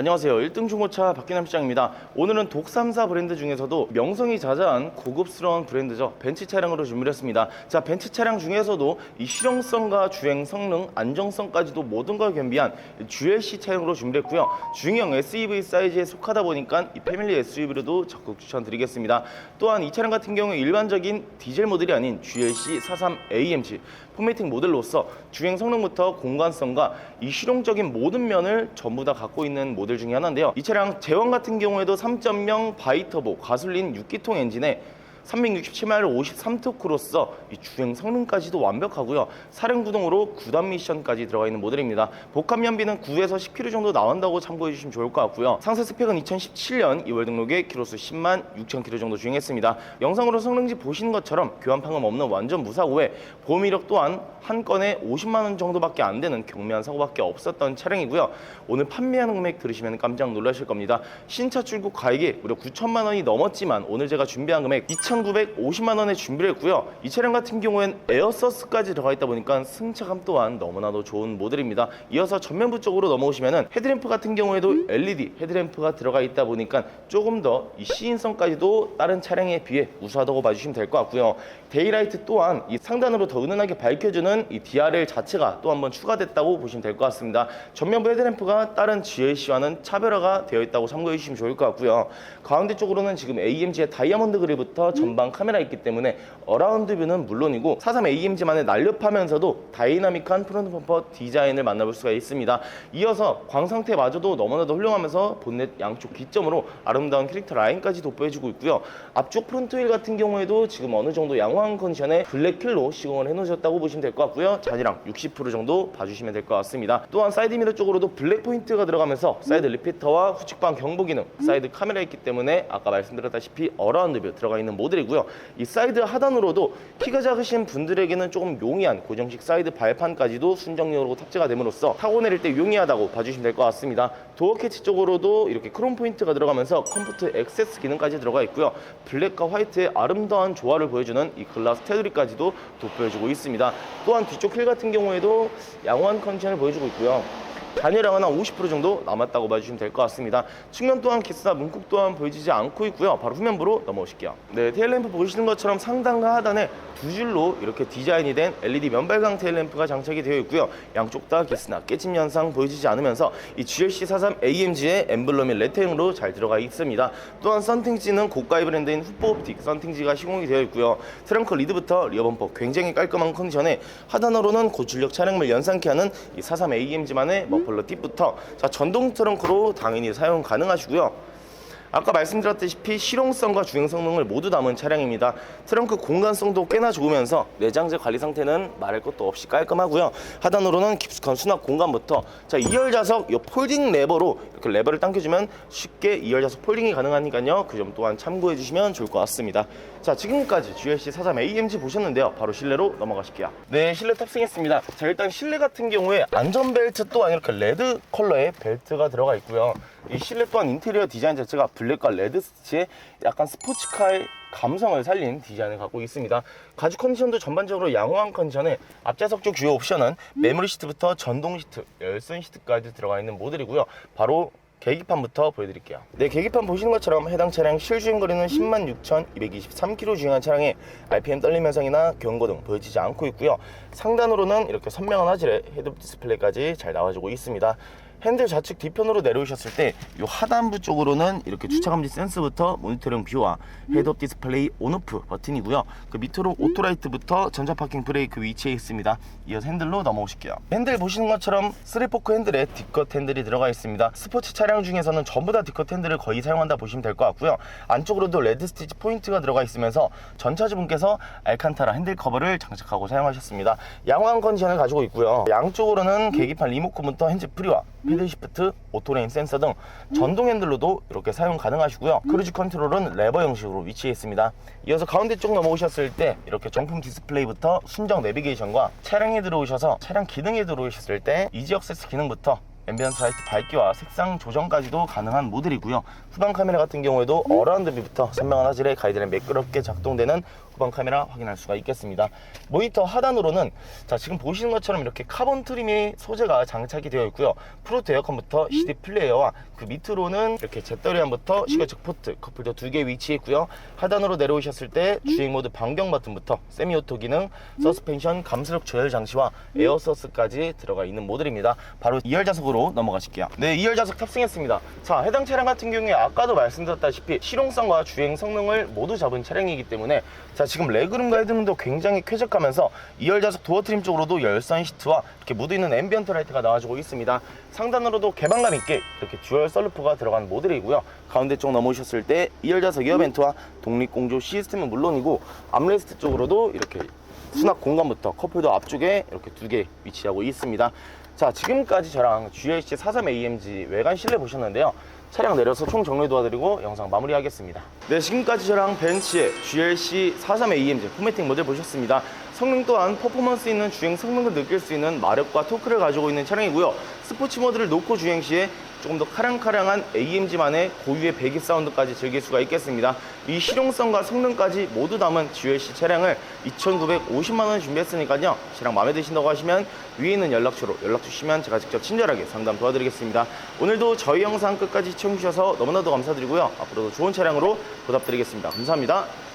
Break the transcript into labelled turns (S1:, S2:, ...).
S1: 안녕하세요. 1등 중고차 박기남 시장입니다. 오늘은 독삼사 브랜드 중에서도 명성이 자자한 고급스러운 브랜드죠. 벤츠 차량으로 준비했습니다. 자, 벤츠 차량 중에서도 이 실용성과 주행 성능, 안정성까지도 모든 걸 겸비한 GLC 차량으로 준비했고요. 중형 SUV 사이즈에 속하다 보니까 이 패밀리 SUV로도 적극 추천드리겠습니다. 또한 이 차량 같은 경우에 일반적인 디젤 모델이 아닌 GLC 43 AMG 포매틱 모델로서 주행 성능부터 공간성과 이 실용적인 모든 면을 전부 다 갖고 있는 모델 중에 하나인데요. 이 차량 제원 같은 경우에도 3.0 바이터보 가솔린 6기통 엔진에 367마일 53토크로서 이 주행 성능까지도 완벽하고요. 사륜 구동으로 9단 미션까지 들어가 있는 모델입니다. 복합 연비는 9에서 10km 정도 나온다고 참고해 주시면 좋을 것 같고요. 상세 스펙은 2017년 2월 등록에 키로수 10만 6천 킬로 정도 주행했습니다. 영상으로 성능지 보시는 것처럼 교환 판금 없는 완전 무사고에 보험 이력 또한 한 건에 50만 원 정도밖에 안 되는 경미한 사고밖에 없었던 차량이고요. 오늘 판매하는 금액 들으시면 깜짝 놀라실 겁니다. 신차 출고 가액이 무려 9천만 원이 넘었지만 오늘 제가 준비한 금액 2,950만 원에 준비를 했고요. 이 차량 같은 경우엔 에어서스까지 들어가 있다 보니까 승차감 또한 너무나도 좋은 모델입니다. 이어서 전면부 쪽으로 넘어오시면은 헤드램프 같은 경우에도 LED 헤드램프가 들어가 있다 보니까 조금 더 이 시인성까지도 다른 차량에 비해 우수하다고 봐주시면 될 것 같고요. 데이라이트 또한 이 상단으로 더 은은하게 밝혀주는 이 DRL 자체가 또 한번 추가됐다고 보시면 될 것 같습니다. 전면부 헤드램프가 다른 GLC와는 차별화가 되어 있다고 참고해 주시면 좋을 것 같고요. 가운데 쪽으로는 지금 AMG의 다이아몬드 그릴부터 전방 카메라 있기 때문에 어라운드 뷰는 물론이고 43 AMG만의 날렵하면서도 다이나믹한 프론트 범퍼 디자인을 만나볼 수가 있습니다. 이어서 광 상태마저도 너무나도 훌륭하면서 본넷 양쪽 기점으로 아름다운 캐릭터 라인까지 돋보여주고 있고요. 앞쪽 프론트 휠 같은 경우에도 지금 어느 정도 양호한 컨디션의 블랙킬로 시공을 해놓으셨다고 보시면 될 것 같고요. 잔이랑 60% 정도 봐주시면 될 것 같습니다. 또한 사이드 미러 쪽으로도 블랙 포인트가 들어가면서 사이드 리피터와 후측방 경보 기능, 사이드 카메라 있기 때문에 아까 말씀드렸다시피 어라운드 뷰 들어가 있는 모 델이고요. 이 사이드 하단으로도 키가 작으신 분들에게는 조금 용이한 고정식 사이드 발판까지도 순정용으로 탑재가 됨으로써 타고 내릴 때 용이하다고 봐주시면 될 것 같습니다. 도어 캐치 쪽으로도 이렇게 크롬 포인트가 들어가면서 컴포트 액세스 기능까지 들어가 있고요. 블랙과 화이트의 아름다운 조화를 보여주는 이 글라스 테두리까지도 돋보여주고 있습니다. 또한 뒤쪽 휠 같은 경우에도 양호한 컨디션을 보여주고 있고요. 잔여량은 한 50% 정도 남았다고 봐주시면 될 것 같습니다. 측면 또한 기스나 문콕 또한 보여지지 않고 있고요. 바로 후면부로 넘어오실게요. 네, 테일램프 보시는 것처럼 상단과 하단에 두 줄로 이렇게 디자인이 된 LED 면발광 테일램프가 장착이 되어 있고요. 양쪽 다 기스나 깨짐 현상 보여지지 않으면서 이 GLC 43 AMG의 엠블럼이 레테형으로 잘 들어가 있습니다. 또한 썬팅지는 고가의 브랜드인 후포옵틱 썬팅지가 시공이 되어 있고요. 트렁크 리드부터 리어 범퍼 굉장히 깔끔한 컨디션에 하단으로는 고출력 차량을 연상케 하는 이 43 AMG만의 머플러 팁부터 자 전동 트렁크로 당연히 사용 가능하시고요. 아까 말씀드렸다시피 실용성과 주행 성능을 모두 담은 차량입니다. 트렁크 공간성도 꽤나 좋으면서 내장재 관리 상태는 말할 것도 없이 깔끔하고요. 하단으로는 깊숙한 수납 공간부터 자 2열 좌석 이 폴딩 레버로 이렇게 레버를 당겨주면 쉽게 2열 좌석 폴딩이 가능하니까요. 그 점 또한 참고해 주시면 좋을 것 같습니다. 자 지금까지 GLC 43 AMG 보셨는데요. 바로 실내로 넘어가실게요. 네 실내 탑승했습니다. 자 일단 실내 같은 경우에 안전벨트 또한 이렇게 레드 컬러의 벨트가 들어가 있고요. 이 실내 또한 인테리어 디자인 자체가 블랙과 레드 스티치의 약간 스포츠카의 감성을 살린 디자인을 갖고 있습니다. 가죽 컨디션도 전반적으로 양호한 컨디션에 앞좌석 쪽 주요 옵션은 메모리 시트부터 전동 시트, 열선 시트까지 들어가 있는 모델이고요. 바로 계기판부터 보여드릴게요. 네, 계기판 보시는 것처럼 해당 차량 실주행 거리는 10만 6,223km 주행한 차량에 RPM 떨림 현상이나 경고 등 보여지지 않고 있고요. 상단으로는 이렇게 선명한 화질의 헤드업 디스플레이까지 잘 나와주고 있습니다. 핸들 좌측 뒤편으로 내려오셨을 때 이 하단부 쪽으로는 이렇게 주차 감지 센서부터 모니터링 뷰와 헤드업 디스플레이 온오프 버튼이고요. 그 밑으로 오토라이트부터 전자 파킹 브레이크 위치에 있습니다. 이어서 핸들로 넘어오실게요. 핸들 보시는 것처럼 3포크 핸들에 뒷컷 핸들이 들어가 있습니다. 스포츠 차량 중에서는 전부 다 뒷컷 핸들을 거의 사용한다 보시면 될 것 같고요. 안쪽으로도 레드 스티치 포인트가 들어가 있으면서 전차주분께서 알칸타라 핸들 커버를 장착하고 사용하셨습니다. 양호한 컨디션을 가지고 있고요. 양쪽으로는 계기판 리모컨부터 핸즈 프리와 패들 시프트, 오토레인 센서 등 전동 핸들로도 이렇게 사용 가능하시고요. 크루즈 컨트롤은 레버 형식으로 위치해 있습니다. 이어서 가운데 쪽 넘어오셨을 때 이렇게 정품 디스플레이부터 순정 내비게이션과 차량에 들어오셔서 차량 기능에 들어오셨을 때 이지 액세스 기능부터 앰비언스 라이트 밝기와 색상 조정까지도 가능한 모델이고요. 후방 카메라 같은 경우에도 어라운드 뷰부터 선명한 화질의 가이드라인 매끄럽게 작동되는 후방 카메라 확인할 수가 있겠습니다. 모니터 하단으로는 자 지금 보시는 것처럼 이렇게 카본 트림의 소재가 장착이 되어 있고요. 프로토 에어컨부터 CD 플레이어와 그 밑으로는 이렇게 제떨리안부터 시계적 포트, 커플도 두 개 위치해 있고요. 하단으로 내려오셨을 때 주행 모드 반경 버튼부터 세미오토 기능, 서스펜션 감수력 조절 장치와 에어 서스까지 들어가 있는 모델입니다. 바로 2열 좌석으로 넘어가실게요. 네, 2열 좌석 탑승했습니다. 자, 해당 차량 같은 경우에 아까도 말씀드렸다시피 실용성과 주행 성능을 모두 잡은 차량이기 때문에 자, 지금 레그룸과 헤드룸도 굉장히 쾌적하면서 2열 좌석 도어 트림 쪽으로도 열선 시트와 이렇게 무드 있는 앰비언트 라이트가 나와주고 있습니다. 상단으로도 개방감 있게 이렇게 듀얼 썰루프가 들어간 모델이고요. 가운데 쪽 넘어오셨을 때 2열 좌석 이어벤트와 독립공조 시스템은 물론이고 암레스트 쪽으로도 이렇게 수납 공간부터 컵홀더 앞쪽에 이렇게 두 개 위치하고 있습니다. 자, 지금까지 저랑 GLC 43AMG 외관 실내 보셨는데요. 차량 내려서 총 정리 도와드리고 영상 마무리하겠습니다. 네, 지금까지 저랑 벤츠의 GLC 43AMG 포매팅 모델 보셨습니다. 성능 또한 퍼포먼스 있는 주행 성능을 느낄 수 있는 마력과 토크를 가지고 있는 차량이고요. 스포츠 모드를 놓고 주행 시에 조금 더 카랑카랑한 AMG만의 고유의 배기 사운드까지 즐길 수가 있겠습니다. 이 실용성과 성능까지 모두 담은 GLC 차량을 2,950만 원 준비했으니까요. 차량 마음에 드신다고 하시면 위에 있는 연락처로 연락 주시면 제가 직접 친절하게 상담 도와드리겠습니다. 오늘도 저희 영상 끝까지 시청해주셔서 너무나도 감사드리고요. 앞으로도 좋은 차량으로 보답드리겠습니다. 감사합니다.